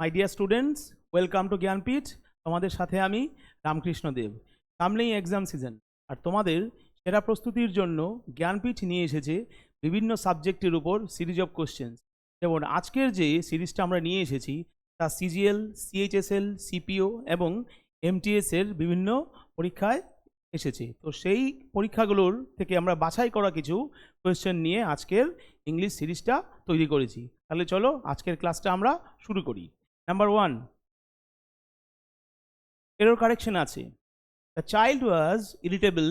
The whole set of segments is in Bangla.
My dear students welcome to Gyanpith তোমাদের সাথে আমি রামকৃষ্ণ দেব সামনেই এক্সাম সিজন আর তোমাদের সেরা প্রস্তুতির জন্য জ্ঞানপীঠ নিয়ে এসেছে বিভিন্ন সাবজেক্টের উপর সিরিজ অফ কোশ্চেন্স যেমন আজকের যে সিরিজটা আমরা নিয়ে এসেছি, তা সিজিএল সিএইচএসএল সিপিও এবং এমটিএসের বিভিন্ন পরীক্ষায় এসেছে। তো সেই পরীক্ষাগুলোর থেকে আমরা বাছাই করা কিছু কোয়েশ্চেন নিয়ে আজকের ইংলিশ সিরিজটা তৈরি করেছি। তাহলে চলো আজকের ক্লাসটা আমরা শুরু করি। নাম্বার ওয়ান এরর কারেকশন আছে। The child was irritable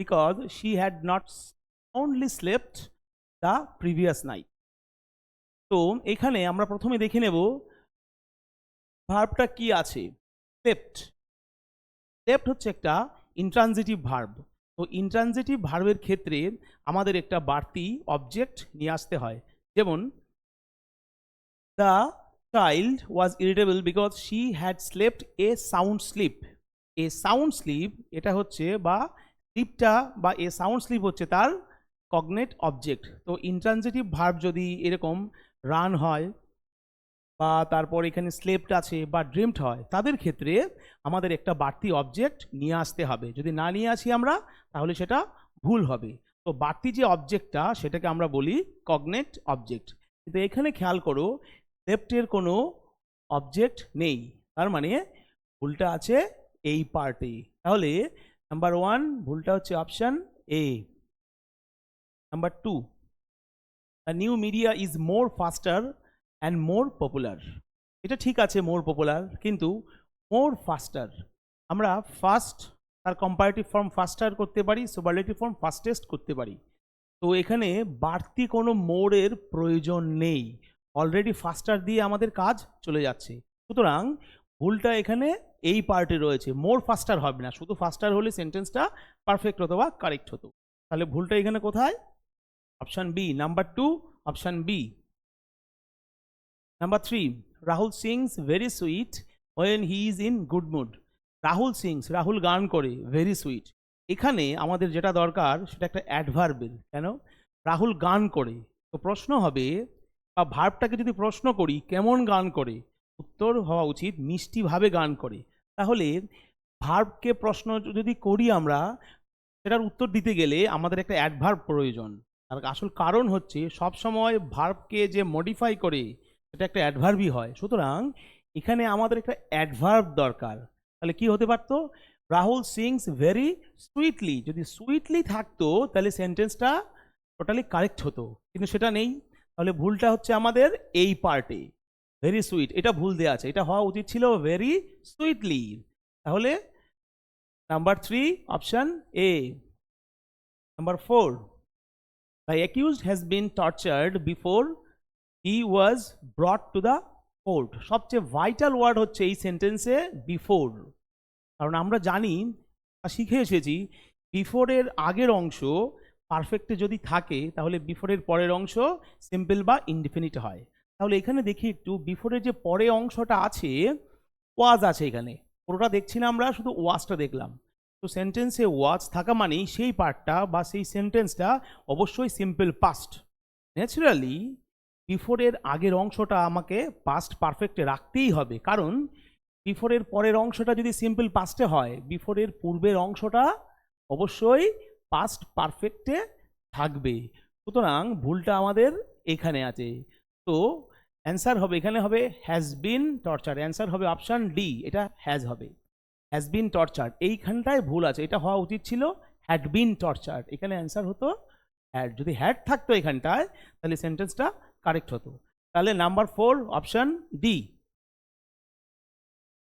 because she had not soundly slept the previous night তো এখানে আমরা প্রথমে দেখে নেব ভার্বটা কি আছে। স্লেপ্ট স্লেপ্ট হচ্ছে একটা ইন্ট্রানজিটিভ ভার্ব তো ইন্ট্রানজিটিভ ভার্বের ক্ষেত্রে আমাদের একটা বাড়তি অবজেক্ট নিয়ে আসতে হয়। যেমন the child was irritable because she had slept a sound sleep a sound sleep এটা হচ্ছে বা স্লিপটা বা এ সাউন্ড স্লিপ হচ্ছে তার কগনেট অবজেক্ট তো ইন্ট্রানজিটিভ ভার্ব যদি এরকম রান হয় বা তারপর এখানে স্লেপড আছে বা ড্রিমড হয়, তাদের ক্ষেত্রে আমাদের একটা বাড়তি অবজেক্ট নিয়ে আসতে হবে। যদি না নিয়ে আসি আমরা, তাহলে সেটা ভুল হবে। তো বাড়তি যে অবজেক্টটা সেটাকে আমরা বলি কগনেট অবজেক্ট কিন্তু এখানে খেয়াল করো লেফটের কোনো অবজেক্ট নেই। তার মানে ভুলটা আছে এই পার্টে তাহলে নাম্বার ওয়ান ভুলটা হচ্ছে option A number two new media is more faster and more popular এটা ঠিক আছে মোর পপুলার কিন্তু মোর ফাস্টার আমরা ফাস্ট তার কম্পারেটিভ ফর্ম ফাস্টার করতে পারি সুপারলেটিভ ফর্ম ফাস্টেস্ট করতে পারি। তো এখানে বাড়তি কোনো মোড়ের প্রয়োজন নেই। অলরেডি ফাস্টার দিয়ে আমাদের কাজ চলে যাচ্ছে। সুতরাং ভুলটা এখানে এই পার্টে রয়েছে। মোর ফাস্টার হবে না। শুধু ফাস্টার হলে সেন্টেন্সটা পারফেক্ট হতো বা কারেক্ট হতো। তাহলে ভুলটা এখানে কোথায়? Option B number two option B number three Rahul sings very sweet when he is in good mood Rahul sings Rahul গান করে ভেরি সুইট এখানে আমাদের যেটা দরকার, সেটা একটা অ্যাডভার্বেল কেন? রাহুল গান করে। তো প্রশ্ন হবে বা ভার্বটাকে যদি প্রশ্ন করি, কেমন গান করে? উত্তর হওয়া উচিত, মিষ্টিভাবে গান করে। তাহলে ভার্বকে প্রশ্ন যদি করি আমরা, সেটার উত্তর দিতে গেলে আমাদের একটা অ্যাডভার্ব প্রয়োজন। তার আসল কারণ হচ্ছে সব সময় ভার্বকে যে মডিফাই করে, সেটা একটা অ্যাডভার্বই হয়। সুতরাং, এখানে আমাদের একটা অ্যাডভার্ব দরকার। তাহলে কি হতে পারতো? রাহুল সিংস ভেরি সুইটলি যদি সুইটলি থাকতো, তাহলে সেন্টেন্সটা টোটালি কারেক্ট হতো। কিন্তু সেটা নেই। তাহলে ভুলটা হচ্ছে আমাদের এই পার্টে ভেরি সুইট এটা ভুল দেওয়া আছে। এটা হওয়া উচিত ছিল ভেরি সুইটলি তাহলে number three option A number four the accused has been tortured before he was brought to the court সবচেয়ে ভাইটাল ওয়ার্ড হচ্ছে এই সেন্টেন্সে বিফোর কারণ আমরা জানি শিখে এসেছি বিফোরের আগের অংশ পারফেক্টে যদি থাকে, তাহলে বিফোরের পরের অংশ সিম্পল বা ইনডিফিনিট হয়। তাহলে এখানে দেখি একটু বিফোরের যে পরে অংশটা আছে ওয়াজ আছে এখানে। পুরোটা দেখছি না আমরা, শুধু ওয়াজটা দেখলাম। তো সেন্টেন্সে ওয়াজ থাকা মানেই সেই পার্টটা বা সেই সেন্টেন্সটা অবশ্যই সিম্পল পাস্ট ন্যাচারালি বিফোরের আগের অংশটা আমাকে পাস্ট পারফেক্টে রাখতেই হবে। কারণ বিফোরের পরের অংশটা যদি সিম্পল পাস্টে হয় বিফোরের পূর্বের অংশটা অবশ্যই পাস্ট পারফেক্টে থাকবে। সুতরাং ভুলটা আমাদের এখানে আছে। তো অ্যান্সার হবে, এখানে হবে হ্যাজ বিন টর্চার অ্যান্সার হবে অপশান ডি এটা হ্যাজ হবে। হ্যাজ বিন টর্চার এইখানটায় ভুল আছে। এটা হওয়া উচিত ছিল হ্যাড বিন টর্চার এখানে অ্যান্সার হতো হ্যাড যদি হ্যাড থাকতো এখানটায়, তাহলে সেন্টেন্সটা কারেক্ট হতো। তাহলে number four option D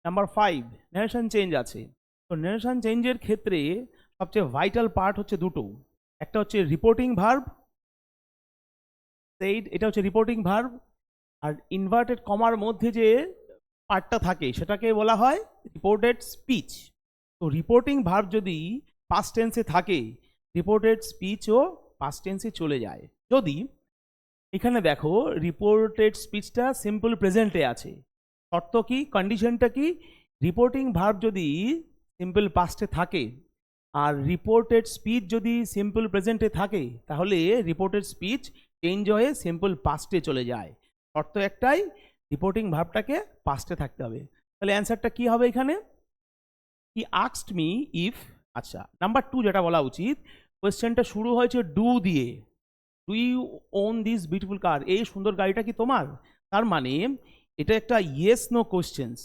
number five narration change আছে। তো নেরেশন চেঞ্জের ক্ষেত্রে সবচেয়ে ভাইটাল পার্ট হচ্ছে দুটো। একটা হচ্ছে রিপোর্টিং ভার্ব সেইড এটা হচ্ছে রিপোর্টিং ভার্ব আর ইনভার্টেড কমার মধ্যে যে পার্টটা থাকে, সেটাকে বলা হয় রিপোর্টেড স্পিচ তো রিপোর্টিং ভার্ব যদি পাস্ট টেন্সে থাকে রিপোর্টেড স্পিচও পাস্ট টেন্সে চলে যায়। যদি এখানে দেখো রিপোর্টেড স্পিচটা সিম্পল প্রেজেন্টে আছে। শর্ত কি কন্ডিশনটা কি? রিপোর্টিং ভার্ব যদি সিম্পল পাস্টে থাকে আর রিপোর্টেড স্পিচ যদি সিম্পল প্রেজেন্টে থাকে, তাহলে রিপোর্টেড স্পিচ চেঞ্জ হয়ে সিম্পল পাস্টে চলে যায়। শর্ত একটাই রিপোর্টিং ভাবটাকে পাস্টে থাকতে হবে। তাহলে অ্যান্সারটা কি হবে এখানে? হি আক্সড মি ইফ আচ্ছা নাম্বার টু যেটা বলা উচিত কোয়েশ্চেনটা শুরু হয়েছে ডু দিয়ে। Do you own this beautiful car এই সুন্দর গাড়িটা কি তোমার? তার মানে এটা একটা ইয়েস নো কোয়েশ্চেন্স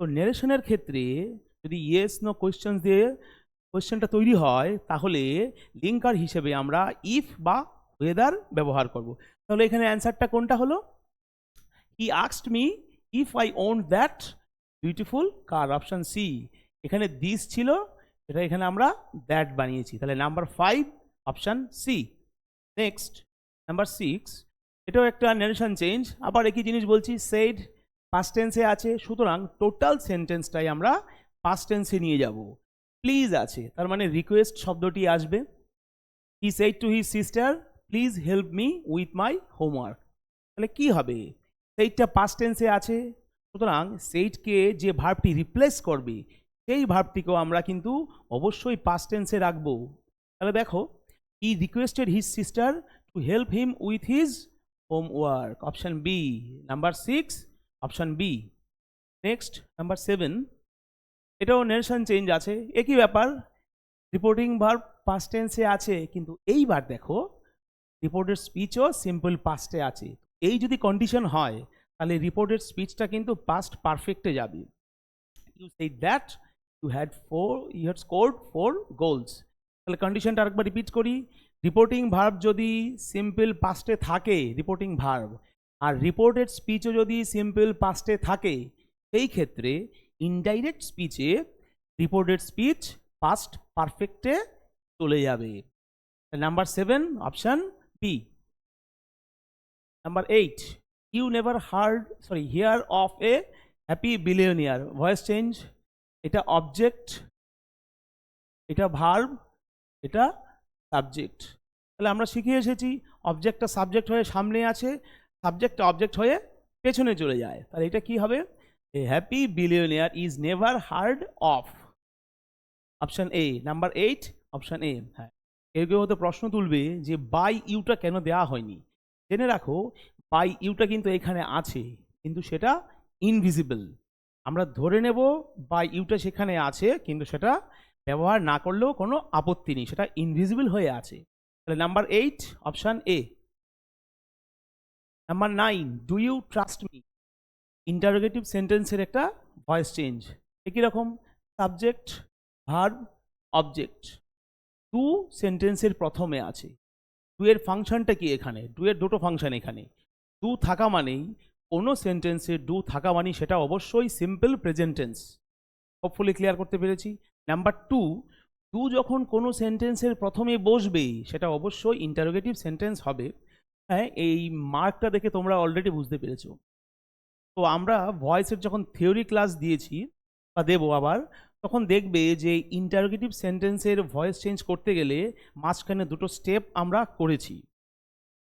তো নেরেশনের ক্ষেত্রে যদি ইয়েস নো কোয়েশ্চেন্স দিয়ে কোয়েশ্চেনটা তৈরি হয়, তাহলে লিঙ্কার হিসেবে আমরা ইফ বা ওয়েদার ব্যবহার করব। তাহলে এখানে অ্যান্সারটা কোনটা হলো? He আক্সড me if I own that beautiful car option C এখানে দিস ছিল, এটা এখানে আমরা দ্যাট বানিয়েছি। তাহলে number five option C next number six এটাও একটা নারেশন চেঞ্জ আবার একই জিনিস বলছি সেড পাস্ট টেন্সে আছে। সুতরাং টোটাল সেন্টেন্সটাই আমরা পাস্ট টেন্সে নিয়ে যাব। প্লিজ আছে। তার মানে রিকোয়েস্ট শব্দটি আসবে। He said to his sister please help me with my homework তাহলে কি হবে? সেইটটা পাস্ট টেন্সে আছে। সুতরাং সেইটকে যে ভার্বটি রিপ্লেস করবে, সেই ভার্বটিকেও আমরা কিন্তু অবশ্যই পাস্ট টেন্সে রাখব। তাহলে দেখো he requested his sister to help him with his homework option B number six option B next number seven এটাও নেশন চেঞ্জ আছে। একই ব্যাপার রিপোর্টিং ভার্ব পাস্ট টেন্সে আছে, কিন্তু এইবার দেখো রিপোর্টের স্পিচও সিম্পল পাস্টে আছে। এই যদি কন্ডিশন হয়, তাহলে রিপোর্টের স্পিচটা কিন্তু পাস্ট পারফেক্টে যাবে। ইউ সেই that you had four you had scored four goals তাহলে কন্ডিশনটা আরেকবার রিপিট করি। রিপোর্টিং ভার্ব যদি সিম্পল পাস্টে থাকে রিপোর্টিং ভার্ব আর রিপোর্টেড স্পিচও যদি সিম্পল পাস্টে থাকে, সেই ক্ষেত্রে ইনডাইরেক্ট স্পিচে রিপোর্টেড স্পিচ পাস্ট পারফেক্টে চলে যাবে। Number seven option B number eight you never heard sorry hear of a happy billionaire voice change এটা অবজেক্ট এটা ভার্ব এটা সাবজেক্ট তাহলে আমরা শিখে এসেছি অবজেক্টটা সাবজেক্ট হয়ে সামনে আছে সাবজেক্টটা অবজেক্ট হয়ে পেছনে চলে যায়। তাহলে এটা কি হবে? A happy billionaire is never heard of option A number eight option A হ্যাঁ। কেউ কেউ হয়তো প্রশ্ন তুলবে যে বাই ইউটা কেন দেওয়া হয়নি। জেনে রাখো বাই ইউটা কিন্তু এখানে আছে, কিন্তু সেটা ইনভিজিবল আমরা ধরে নেব বাই ইউটা সেখানে আছে, কিন্তু সেটা ব্যবহার না করলেও কোনো আপত্তি নেই, সেটা ইনভিজিবল হয়ে আছে। তাহলে number eight option A number nine do you trust me interrogative সেন্টেন্সের একটা ভয়েস চেঞ্জ একই রকম সাবজেক্ট ভার্ব অবজেক্ট টু সেন্টেন্সের প্রথমে আছে। এর ফাংশনটা কি এখানে? এর দুটো ফাংশন এখানে। ডু থাকা মানেই কোনো সেন্টেন্সে ডু থাকা মানেই সেটা অবশ্যই সিম্পল প্রেজেন্টেন্স হোপফুলি ক্লিয়ার করতে পেরেছি। নাম্বার টু টু যখন কোনো সেন্টেন্সের প্রথমে বসবে, সেটা অবশ্যই ইন্টারোগেটিভ সেন্টেন্স হবে। হ্যাঁ এই মার্কটা দেখে তোমরা অলরেডি বুঝতে পেরেছ। তো আমরা ভয়েসের যখন থিওরি ক্লাস দিয়েছি, বা দেবো আবার, তখন দেখবে যে ইন্টারোগেটিভ সেন্টেন্সের ভয়েস চেঞ্জ করতে গেলে মাঝখানে দুটো স্টেপ আমরা করেছি।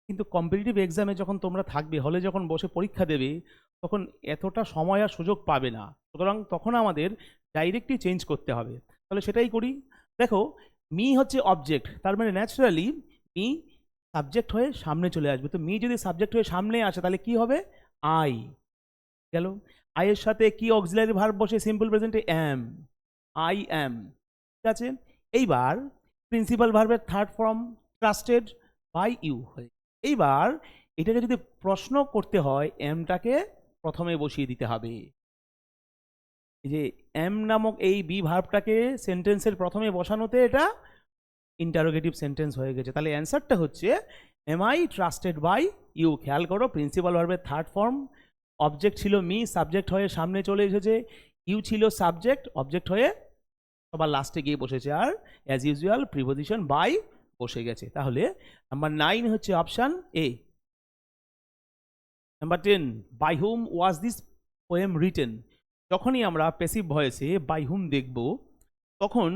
কিন্তু কম্পিটিটিভ এক্সামে যখন তোমরা থাকবে হলে যখন বসে পরীক্ষা দেবে, তখন এতটা সময় আর সুযোগ পাবে না। সুতরাং তখন আমাদের ডাইরেক্টলি চেঞ্জ করতে হবে। তাহলে সেটাই করি। দেখো মি হচ্ছে অবজেক্ট তার মানে ন্যাচারালি মি সাবজেক্ট হয়ে সামনে চলে আসবে। তো মি যদি সাবজেক্ট হয়ে সামনে আসে, তাহলে কি হবে? আই গেল। আইয়ের সাথে কি অক্সিলারি ভার্ব বসে সিম্পল প্রেজেন্টে অ্যাম আই অ্যাম ঠিক আছে? এইবার প্রিন্সিপাল ভার্বের third form trusted by you হয়ে এইবার এটাকে যদি প্রশ্ন করতে হয় এমটাকে প্রথমে বসিয়ে দিতে হবে। এই যে এম নামক এই বি ভার্বটাকে সেন্টেন্সের প্রথমে বসানোতে এটা ইন্টারোগেটিভ সেন্টেন্স হয়ে গেছে। তাহলে অ্যান্সারটা হচ্ছে am I trusted by you খেয়াল করো প্রিন্সিপাল ভার্বের থার্ড ফর্ম অবজেক্ট ছিল মি সাবজেক্ট হয়ে সামনে চলে এসেছে ইউ ছিল সাবজেক্ট অবজেক্ট হয়ে সবার লাস্টে গিয়ে বসেছে, আর অ্যাজ ইউজুয়াল প্রিপোজিশন বাই বসে গেছে। তাহলে নাম্বার নাইন হচ্ছে option A number ten by whom was this poem written যখনই আমরা পেসিভ ভয়েসে বাই হুম দেখব, তখন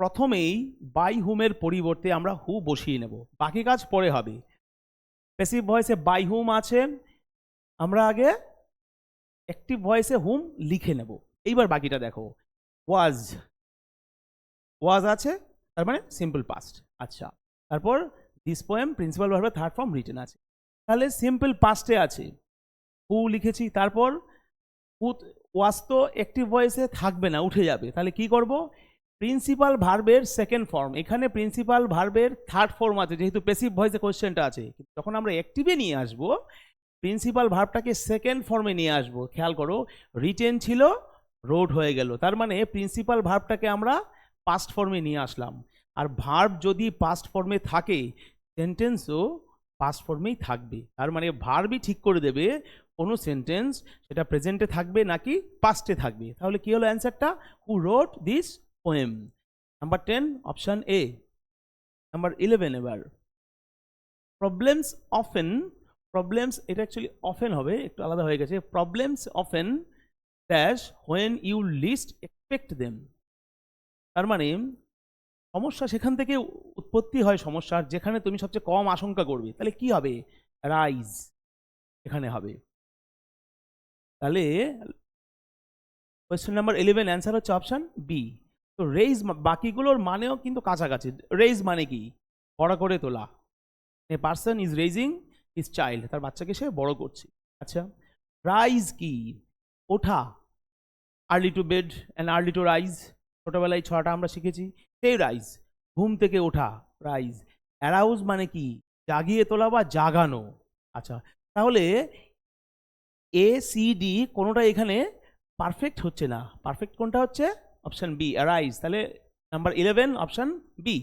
প্রথমেই বাই হুমের পরিবর্তে আমরা হু বসিয়ে নেব। বাকি কাজ পরে হবে। পেসিভ ভয়েসে বাই হুম আছে আমরা আগে অ্যাক্টিভ ভয়েসে হুম লিখে নেব। এইবার বাকিটা দেখো। ওয়াজ ওয়াজ আছে, তার মানে সিম্পল পাস্ট আচ্ছা। তারপর দিস পোয়েম প্রিন্সিপাল ভার্বের থার্ড ফর্ম রিটেন আছে। তাহলে সিম্পল পাস্টে আছে। হু লিখেছি, তারপর ওয়াজ তো অ্যাক্টিভ ভয়েসে থাকবে না, উঠে যাবে। তাহলে কি করব? প্রিন্সিপাল ভার্বের সেকেন্ড ফর্ম এখানে প্রিন্সিপাল ভার্বের থার্ড ফর্ম আছে, যেহেতু পেসিভ ভয়েসে কোয়েশ্চেনটা আছে। যখন আমরা অ্যাক্টিভে নিয়ে আসব প্রিন্সিপাল ভার্বটাকে সেকেন্ড ফর্মে নিয়ে আসব। খেয়াল করো, রিটেন ছিল, রোড হয়ে গেল। তার মানে প্রিন্সিপাল ভার্বটাকে আমরা পাস্ট ফর্মে নিয়ে আসলাম। আর ভার্ব যদি পাস্ট ফর্মে থাকে সেন্টেন্সও পাস্ট ফর্মেই থাকবে। তার মানে ভার্বই ঠিক করে দেবে, কোনো সেন্টেন্স সেটা প্রেজেন্টে থাকবে নাকি পাস্টে থাকবে। তাহলে কী হলো অ্যান্সারটা who wrote this poem number ten option A number eleven এবার। প্রবলেমস অফেন প্রবলেমস এটা অ্যাকচুয়ালি অফেন হবে, একটু আলাদা হয়ে গেছে। Problems often dash when you least expect them তার মানে সমস্যা সেখান থেকে উৎপত্তি হয় সমস্যার, যেখানে তুমি সবচেয়ে কম আশঙ্কা করবে। তাহলে কি হবে? রাইজ এখানে হবে। তাহলে কোয়েশ্চেন নাম্বার ইলেভেন অ্যান্সার হচ্ছে অপশান বি তো রেইজ বাকিগুলোর মানেও কিন্তু কাছাকাছি। রেইজ মানে কি? বড় করে তোলা। A person is raising is child তার বাচ্চাকে সে বড় করছে। আচ্ছা রাইজ কি? ওঠা। Early to bed and early to rise ছোটোবেলায় ছটা আমরা শিখেছি। সেই রাইজ ঘুম থেকে ওঠা। রাইজ অ্যারাউজ মানে কি? জাগিয়ে তোলা বা জাগানো। আচ্ছা তাহলে এ সি ডি কোনোটা এখানে পারফেক্ট হচ্ছে না। পারফেক্ট কোনটা হচ্ছে? অপশান বি অ্যারাইজ তাহলে number eleven option B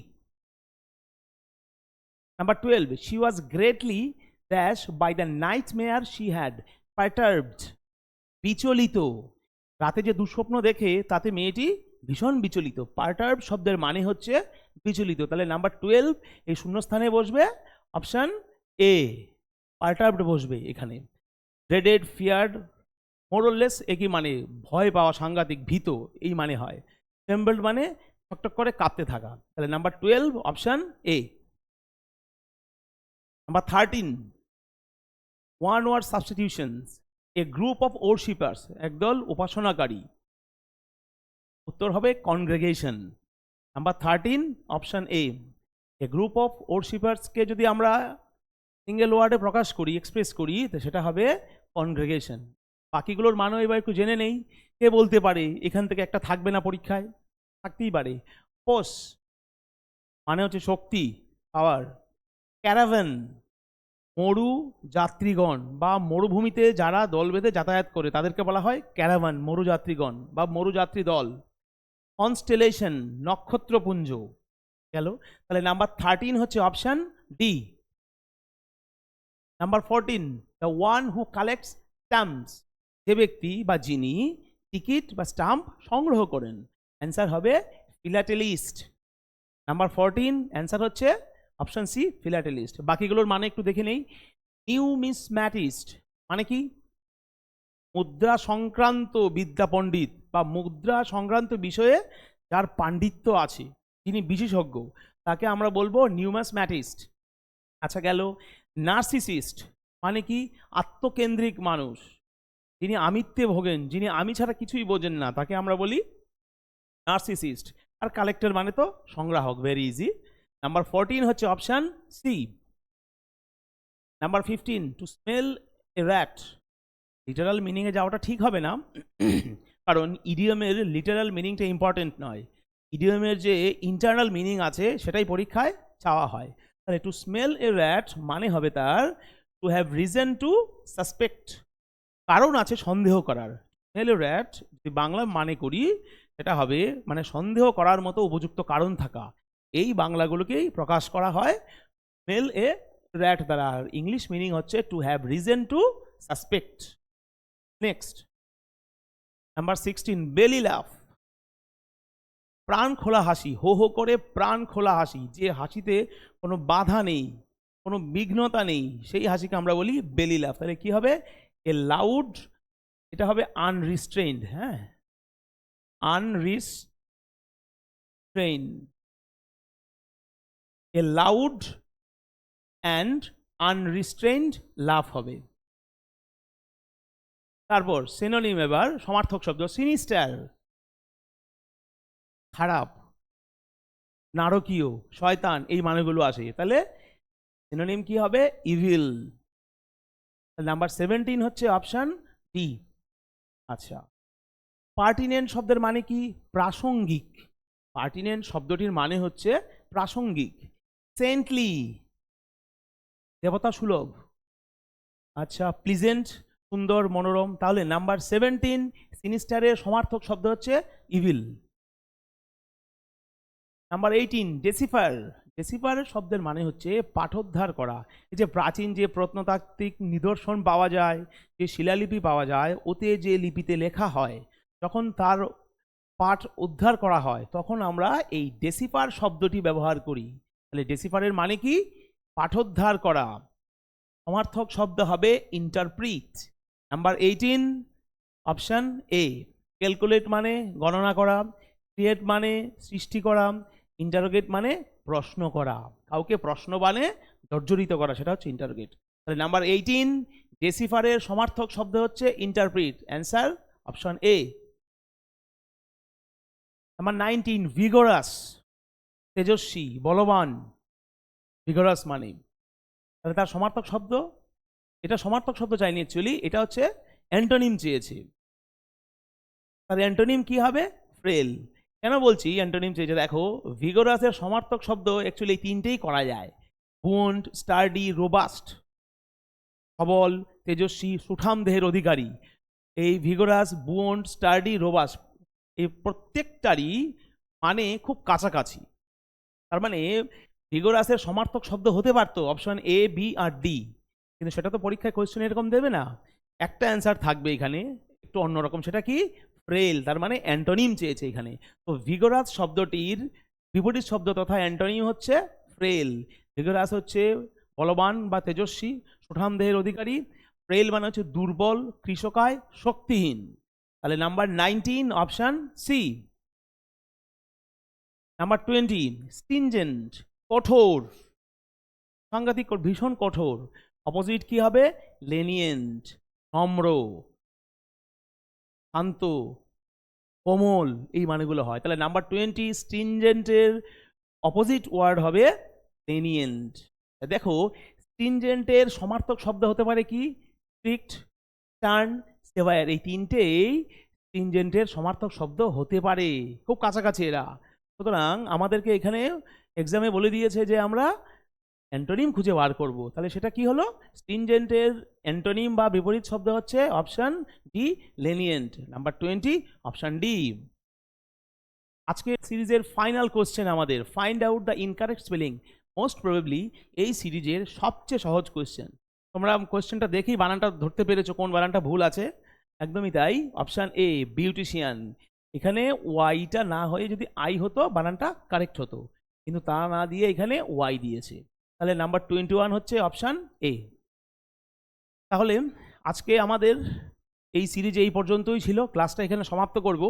number twelve she was greatly dash by the nightmare she had perturbed বিচলিত। রাতে যে দুঃস্বপ্ন দেখে, তাতে মেয়েটি ভীষণ বিচলিত। পার্টার্ব শব্দের মানে হচ্ছে বিচলিত। তাহলে নাম্বার টুয়েলভ এই শূন্যস্থানে বসবে অপশান এ পার্টার্বড বসবে এখানে। ড্রেডেড ফিয়ার্ড মোরললেস একই মানে ভয় পাওয়া, সাংঘাতিক, ভীত, এই মানে হয়। ট্রেম্বলড মানে টকটক করে কাঁপতে থাকা। তাহলে number twelve option A number thirteen one word substitutions a group of worshippers একদল উপাসনাকারী উত্তর হবে congregation number thirteen option A a group of ওরশিপার্সকে যদি আমরা সিঙ্গেল ওয়ার্ডে প্রকাশ করি এক্সপ্রেস করি, তো সেটা হবে কনগ্রেগেশন বাকিগুলোর মানও এবার একটু জেনে নেই। কে বলতে পারে? এখান থেকে একটা থাকবে না পরীক্ষায়। থাকতেই পারে। পোস মানে হচ্ছে শক্তি পাওয়ার ক্যারাভেন মরু যাত্রীগণ বা মরুভূমিতে যারা দল বেঁধে যাতায়াত করে, তাদেরকে বলা হয় ক্যারাভান মরুযাত্রীগণ বা মরুযাত্রী দল। কনস্টেলেশন, নক্ষত্রপুঞ্জ। গেল। তাহলে নাম্বার থার্টিন হচ্ছে option D number fourteen the one who collects stamps যে ব্যক্তি বা যিনি টিকিট বা স্টাম্প সংগ্রহ করেন। অ্যান্সার হবে ফিলাটেলিস্ট। নাম্বার ফোরটিন অ্যান্সার হচ্ছে অপশান সি ফিলাটেলিস্ট বাকিগুলোর মানে একটু দেখে নেই। নিউমিসম্যাটিস্ট মানে কি? মুদ্রা সংক্রান্ত বিদ্যা পণ্ডিত বা মুদ্রা সংক্রান্ত বিষয়ে যার পাণ্ডিত্য আছে যিনি বিশেষজ্ঞ, তাকে আমরা বলব নিউমাসম্যাটিস্ট আচ্ছা গেল। নার্সিসিস্ট মানে কি? আত্মকেন্দ্রিক মানুষ। যিনি আমিত্বে ভোগেন, যিনি আমি ছাড়া কিছুই বোঝেন না, তাকে আমরা বলি নার্সিসিস্ট আর কালেক্টর মানে তো সংগ্রাহক ভেরি ইজি নাম্বার ফোরটিন হচ্ছে option C number fifteen to smell a rat literal মিনিংয়ে যাওয়াটা ঠিক হবে না। কারণ ইডিয়মের লিটারাল মিনিংটা ইম্পর্টেন্ট নয়। ইডিয়মের যে ইন্টারনাল মিনিং আছে সেটাই পরীক্ষায় চাওয়া হয়। তাহলে টু স্মেল এ র্যাট মানে হবে তার to have reason to suspect কারণ আছে সন্দেহ করার। স্মেল এ র্যাট যদি বাংলা মানে করি সেটা হবে মানে সন্দেহ করার মতো উপযুক্ত কারণ থাকা। এই বাংলাগুলোকেই প্রকাশ করা হয়। মেল এ র্যাট দ্বারা। আর ইংলিশ মিনিং হচ্ছে to have reason to suspect next number sixteen belly laugh প্রাণ খোলা হাসি। হো হো করে প্রাণ খোলা হাসি। যে হাসিতে কোনো বাধা নেই, কোনো বিঘ্নতা নেই, সেই হাসিকে আমরা বলি বেলি লাফ তাহলে কি হবে? এ লাউড এটা হবে আনরিস্ট্রেইনড হ্যাঁ? আনরিস্ট্রেইন এ লাউড অ্যান্ড আনরিস্ট্রেন্ড লাভ হবে। তারপর সিনোনিম এবার, সমার্থক শব্দ সিনিস্টার খারাপ, নারকীয়, শয়তান, এই মানেগুলো আসে তাহলে সিনোনিম কি হবে? ইভিল নাম্বার সেভেন্টিন হচ্ছে অপশান ডি আচ্ছা। পার্টিনেন্ট শব্দের মানে কি? প্রাসঙ্গিক। পার্টিনেন্ট শব্দটির মানে হচ্ছে প্রাসঙ্গিক। সেন্টলি দেবতা সুলভ। আচ্ছা প্লিজেন্ট সুন্দর, মনোরম, তাহলে নাম্বার সেভেন্টিন সিনিস্টারের সমার্থক শব্দ হচ্ছে evil number eighteen decipher decipher শব্দের মানে হচ্ছে পাঠোদ্ধার করা। এই যে প্রাচীন যে প্রত্নতাত্ত্বিক নিদর্শন পাওয়া যায়, যে শিলালিপি পাওয়া যায়, ওতে যে লিপিতে লেখা হয়, যখন তার পাঠ উদ্ধার করা হয়, তখন আমরা এই ডেসিফার শব্দটি ব্যবহার করি। তাহলে ডেসিফারের মানে কি? পাঠোদ্ধার করা। সমার্থক শব্দ হবে interpret number eighteen option A calculate মানে গণনা করা ক্রিয়েট মানে সৃষ্টি করা ইন্টারোগেট মানে প্রশ্ন করা। কাউকে প্রশ্ন মানে জর্জরিত করা, সেটা হচ্ছে ইন্টারোগেট তাহলে নাম্বার এইটিন ডেসিফারের সমার্থক শব্দ হচ্ছে interpret answer option A number nineteen vigorous তেজস্বী, বলবান ভিগোরাস মানে। তাহলে তার সমার্থক শব্দ? এটা সমার্থক শব্দ চাইনি অ্যাকচুয়ালি এটা হচ্ছে অ্যান্টোনিম চেয়েছে। তার অ্যান্টোনিম কি হবে? ফ্রেল। কেন বলছি অ্যান্টোনিম চেয়েছে? দেখো ভিগোরাসের সমার্থক শব্দ অ্যাকচুয়ালি এই তিনটেই করা যায়। বুন্ড স্টার্ডি রোবাস্ট সবল, তেজস্বী, সুঠাম দেহের অধিকারী। এই ভিগোরাস বুন্ড স্টার্ডি রোবাস্ট এই প্রত্যেকটারই মানে খুব কাছাকাছি। তার মানে ভিগোরাসের সমার্থক শব্দ হতে পারতো অপশন এ বি আর ডি কিন্তু সেটা তো পরীক্ষায় কোয়েশ্চেন এরকম দেবে না। একটা অ্যান্সার থাকবে এখানে, একটু অন্যরকম, সেটা কি? ফ্রেল, তার মানে অ্যান্টোনিম চেয়েছে এখানে। তো ভিগোরাস শব্দটির বিপরীত শব্দ তথা অ্যান্টোনিম হচ্ছে ফ্রেল। ভিগোরাস হচ্ছে বলবান বা তেজস্বী সুঠাম দেহের অধিকারী। ফ্রেল মানে হচ্ছে দুর্বল, কৃষকায়, শক্তিহীন। তাহলে number nineteen option C number twenty stringent কঠোর। সাংঘাতিক ভীষণ কঠোর। অপোজিট কি হবে? লেনিয়েন্ট নম্র, শান্ত, কোমল এই মানেগুলো হয়। তাহলে নাম্বার টোয়েন্টি স্টিনজেন্টের অপোজিট ওয়ার্ড হবে লেনিয়েন্ট দেখো স্টিনজেন্টের সমার্থক শব্দ হতে পারে কি? স্ট্রিক্ট টার্ন সেভায়ার এই তিনটেই স্টিনজেন্টের সমার্থক শব্দ হতে পারে। খুব কাছাকাছি এরা। সুতরাং আমাদেরকে এখানে এক্সামে বলে দিয়েছে যে আমরা অ্যান্টোনিম খুঁজে বার করব। তাহলে সেটা কি হলো? স্টিনজেন্টের অ্যান্টোনিম বা বিপরীত শব্দ হচ্ছে option D, lenient. Number twenty, option D. আজকের সিরিজের ফাইনাল কোশ্চেন আমাদের। Find out the incorrect spelling most probably এই সিরিজের সবচেয়ে সহজ কোশ্চেন। তোমরা কোশ্চেনটা দেখেই বানানটা ধরতে পেরেছ, কোন বানানটা ভুল আছে। একদমই তাই। Option A, beautician. এখানে ওয়াইটা না হয়ে যদি আই হতো বানানটা কারেক্ট হতো। কিন্তু তা না দিয়ে এখানে ওয়াই দিয়েছে। তাহলে নাম্বার টোয়েন্টি ওয়ান হচ্ছে অপশান এ তাহলে আজকে আমাদের এই সিরিজ এই পর্যন্তই ছিল। ক্লাসটা এখানে সমাপ্ত করব।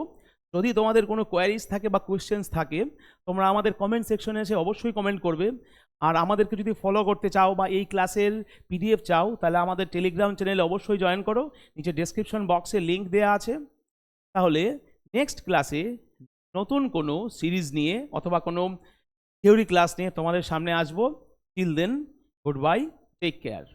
যদি তোমাদের কোনো কোয়ারিজ থাকে বা কোয়েশ্চেন্স থাকে, তোমরা আমাদের কমেন্ট সেকশনে এসে অবশ্যই কমেন্ট করবে। আর আমাদেরকে যদি ফলো করতে চাও বা এই ক্লাসের পিডিএফ চাও, তাহলে আমাদের টেলিগ্রাম চ্যানেলে অবশ্যই জয়েন করো। নিচে ডেসক্রিপশন বক্সে লিঙ্ক দেওয়া আছে। তাহলে নেক্সট ক্লাসে নতুন কোনো সিরিজ নিয়ে অথবা কোনো থিওরি ক্লাস নিয়ে তোমাদের সামনে আসব। Till then goodbye take care